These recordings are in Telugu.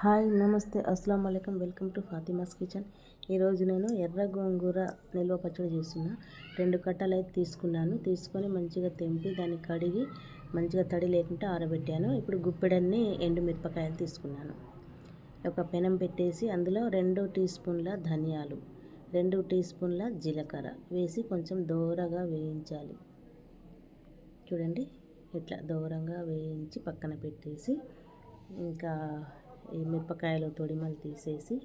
హాయ్ నమస్తే అస్సలం అయికం వెల్కమ్ టు ఫాతిమాస్ కిచెన్. ఈరోజు నేను ఎర్ర గోంగూర నిల్వ పచ్చడి చేస్తున్నా. రెండు కట్టలు అయితే తీసుకున్నాను. తీసుకొని మంచిగా తెంపి దాన్ని కడిగి మంచిగా తడి లేకుండా ఆరబెట్టాను. ఇప్పుడు గుప్పెడన్ని ఎండు మిరపకాయలు తీసుకున్నాను. ఒక పెనం పెట్టేసి అందులో రెండు టీ స్పూన్ల ధనియాలు రెండు టీ స్పూన్ల జీలకర్ర వేసి కొంచెం దోరగా వేయించాలి. చూడండి ఇట్లా దూరంగా వేయించి పక్కన పెట్టేసి ఇంకా ఈ మిరపకాయలు తొడిమలు తీసేసి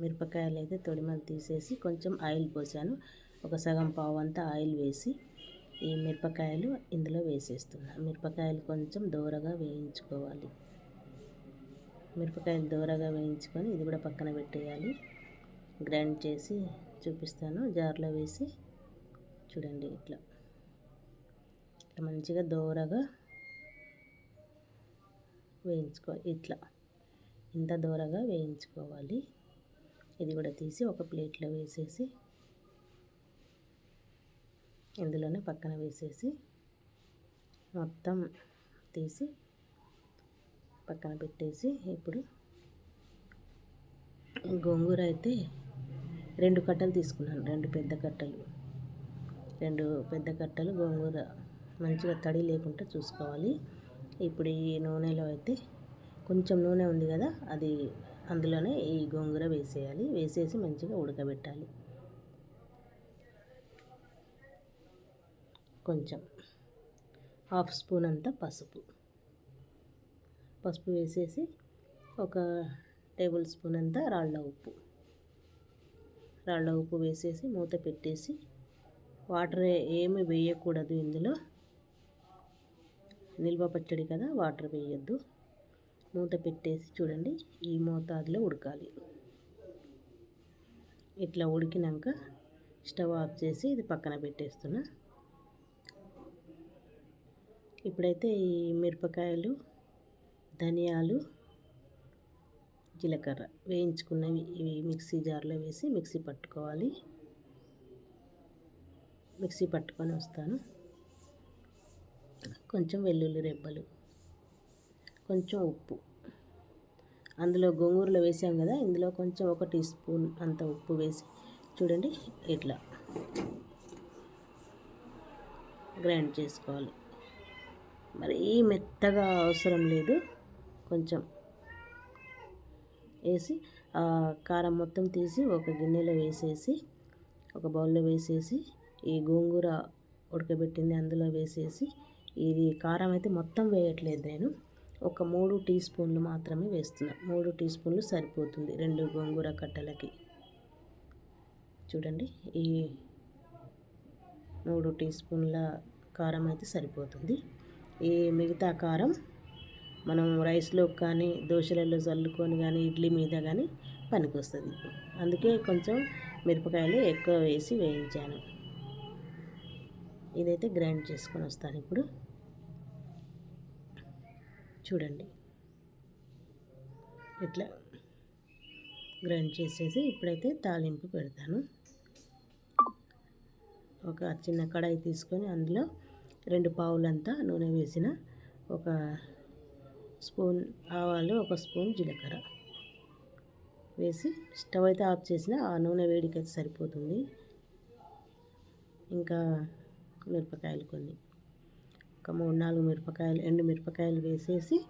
మిరపకాయలు అయితే తొడిమలు తీసేసి కొంచెం ఆయిల్ పోసాను. ఒక సగం పావు అంతా ఆయిల్ వేసి ఈ మిరపకాయలు ఇందులో వేసేస్తున్నా. మిరపకాయలు కొంచెం దూరగా వేయించుకోవాలి. మిరపకాయలు దూరగా వేయించుకొని ఇది కూడా పక్కన పెట్టేయాలి. గ్రైండ్ చేసి చూపిస్తాను. జార్లో వేసి చూడండి ఇట్లా. ఇట్లా మంచిగా దూరగా వేయించుకో ఇట్లా. ఇంత దూరగా వేయించుకోవాలి. ఇది కూడా తీసి ఒక ప్లేట్లో వేసేసి ఇందులోనే పక్కన వేసేసి మొత్తం తీసి పక్కన పెట్టేసి ఇప్పుడు గోంగూర అయితే రెండు కట్టలు తీసుకున్నాను. రెండు పెద్ద కట్టలు. రెండు పెద్ద కట్టలు గోంగూర. మంచిగా తడి లేకుండా చూసుకోవాలి. ఇప్పుడు ఈ నూనెలో అయితే కొంచెం నూనె ఉంది కదా అది అందులోనే ఈ గోంగూర వేసేయాలి. వేసేసి మంచిగా ఉడకబెట్టాలి. కొంచెం హాఫ్ స్పూన్ అంతా పసుపు. పసుపు వేసేసి ఒక టేబుల్ స్పూన్ అంతా రాళ్ళ ఉప్పు. రాళ్ళ ఉప్పు వేసేసి మూత పెట్టేసి వాటర్ ఏమి వేయకూడదు ఇందులో. నిల్వ పచ్చడి కదా వాటర్ వేయొద్దు. మూత పెట్టేసి చూడండి ఈ మోతాదులో ఉడకాలి. ఇట్లా ఉడికినాక స్టవ్ ఆఫ్ చేసి ఇది పక్కన పెట్టేస్తున్నా. ఇప్పుడైతే ఈ మిరపకాయలు ధనియాలు జీలకర్ర వేయించుకున్నవి ఇవి మిక్సీ జార్లో వేసి మిక్సీ పట్టుకోవాలి. మిక్సీ పట్టుకొని వస్తాను. కొంచెం వెల్లుల్లి రెబ్బలు కొంచెం ఉప్పు. అందులో గోంగూరలో వేసాం కదా ఇందులో కొంచెం ఒక టీ స్పూన్ అంత ఉప్పు వేసి చూడండి ఇట్లా గ్రైండ్ చేసుకోవాలి. మరీ మెత్తగా అవసరం లేదు కొంచెం వేసి కారం మొత్తం తీసి ఒక గిన్నెలో వేసేసి ఒక బౌల్లో వేసేసి ఈ గోంగూర ఉడకబెట్టింది అందులో వేసేసి ఇది కారం అయితే మొత్తం వేయట్లేదు నేను. ఒక మూడు టీ స్పూన్లు మాత్రమే వేస్తున్నా. మూడు టీ స్పూన్లు సరిపోతుంది రెండు గోంగూర కట్టలకి. చూడండి ఈ మూడు టీ స్పూన్ల కారం అయితే సరిపోతుంది. ఈ మిగతా కారం మనం రైస్లో కానీ దోశలలో చల్లుకొని కానీ ఇడ్లీ మీద కానీ పనికొస్తుంది. అందుకే కొంచెం మిరపకాయలు ఎక్కువ వేసి వేయించాను. ఇదైతే గ్రైండ్ చేసుకొని వస్తాను ఇప్పుడు. చూడండి. ఇట్లా గ్రైండ్ చేసేసి ఇప్పుడైతే తాలింపు పెడతాను. ఒక చిన్న కడాయి తీసుకొని అందులో రెండు పావులంతా నూనె వేసిన ఒక స్పూన్ ఆవాలు ఒక స్పూన్ జీలకర్ర వేసి స్టవ్ అయితే ఆఫ్ చేసిన ఆ నూనె వేడికి అయితే సరిపోతుంది. ఇంకా మిరపకాయలు కొన్ని. ఒక మూడు నాలుగు మిరపకాయలు ఎండు మిరపకాయలు వేసేసి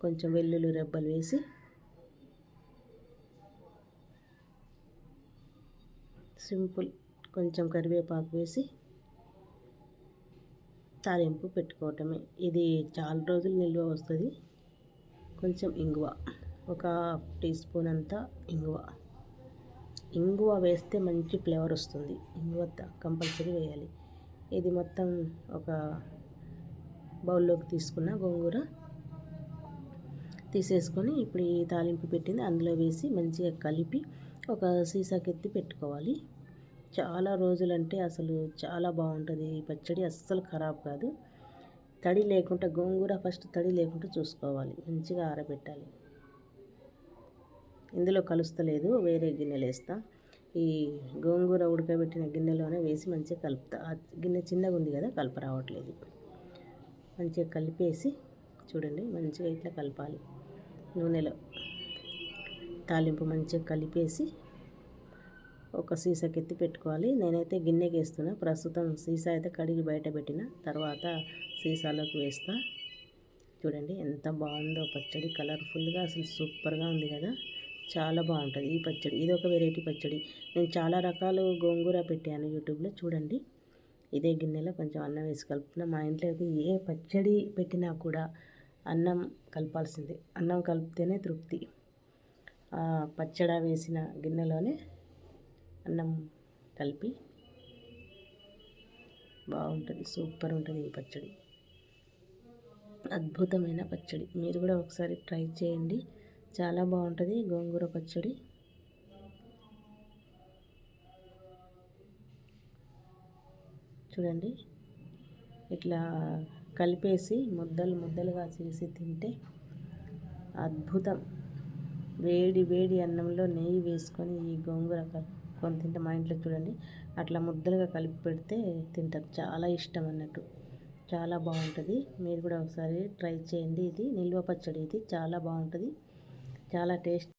కొంచెం వెల్లుల్లి రెబ్బలు వేసి సింపుల్ కొంచెం కరివేపాకు వేసి తాలింపు పెట్టుకోవటమే. ఇది చాలా రోజులు నిల్వ వస్తుంది. కొంచెం ఇంగువ ఒక టీ స్పూన్ అంతా ఇంగువ. ఇంగువ వేస్తే మంచి ఫ్లేవర్ వస్తుంది. ఇంగువ కంపల్సరీ వేయాలి. ఇది మొత్తం ఒక బౌల్లోకి తీసుకున్న గోంగూర తీసేసుకొని ఇప్పుడు ఈ తాలింపు పెట్టింది. అందులో వేసి మంచిగా కలిపి ఒక సీసాకెత్తి పెట్టుకోవాలి. చాలా రోజులంటే అసలు చాలా బాగుంటుంది. ఈ పచ్చడి అస్సలు ఖరాబ్ కాదు. తడి లేకుండా గోంగూర ఫస్ట్ తడి లేకుండా చూసుకోవాలి. మంచిగా ఆరబెట్టాలి. ఇందులో కలుస్తలేదు. వేరే గిన్నెలు వేస్తా ఈ గోంగూర ఉడకబెట్టిన గిన్నెలోనే వేసి మంచిగా కలుపుతా. ఆ గిన్నె చిన్నగా ఉంది కదా కలప రావట్లేదు మంచిగా కలిపేసి చూడండి మంచిగా ఇట్లా కలపాలి. నూనెలో తాలింపు మంచిగా కలిపేసి ఒక సీసాకి ఎత్తి పెట్టుకోవాలి. నేనైతే గిన్నెకి వేస్తున్నా. ప్రస్తుతం సీసా అయితే కడిగి బయట పెట్టిన తర్వాత సీసాలోకి వేస్తా. చూడండి ఎంత బాగుందో పచ్చడి కలర్ఫుల్గా అసలు సూపర్గా ఉంది కదా. చాలా బాగుంటుంది. ఈ పచ్చడి ఇది ఒక వెరైటీ పచ్చడి. నేను చాలా రకాలు గోంగూర పెట్టాను యూట్యూబ్లో. చూడండి. ఇదే గిన్నెలో కొంచెం అన్నం వేసి కలుపుతున్నా. మా ఇంట్లో అయితే ఏ పచ్చడి పెట్టినా కూడా అన్నం కలపాల్సిందే. అన్నం కలిపితేనే తృప్తి. పచ్చడి వేసిన గిన్నెలోనే అన్నం కలిపి బాగుంటుంది. సూపర్ ఉంటుంది ఈ పచ్చడి. అద్భుతమైన పచ్చడి. మీరు కూడా ఒకసారి ట్రై చేయండి. చాలా బాగుంటుంది గోంగూర పచ్చడి. చూడండి ఇట్లా కలిపేసి ముద్దలు ముద్దలుగా చేసి తింటే అద్భుతం. వేడి వేడి అన్నంలో నెయ్యి వేసుకొని ఈ గోంగూర కలుపుకొని తింటే మా ఇంట్లో చూడండి అట్లా ముద్దలుగా కలిపి పెడితే తింటారు. చాలా ఇష్టం అన్నట్టు. చాలా బాగుంటుంది. మీరు కూడా ఒకసారి ట్రై చేయండి. ఇది నిల్వ పచ్చడి. ఇది చాలా బాగుంటుంది. చాలా టేస్ట్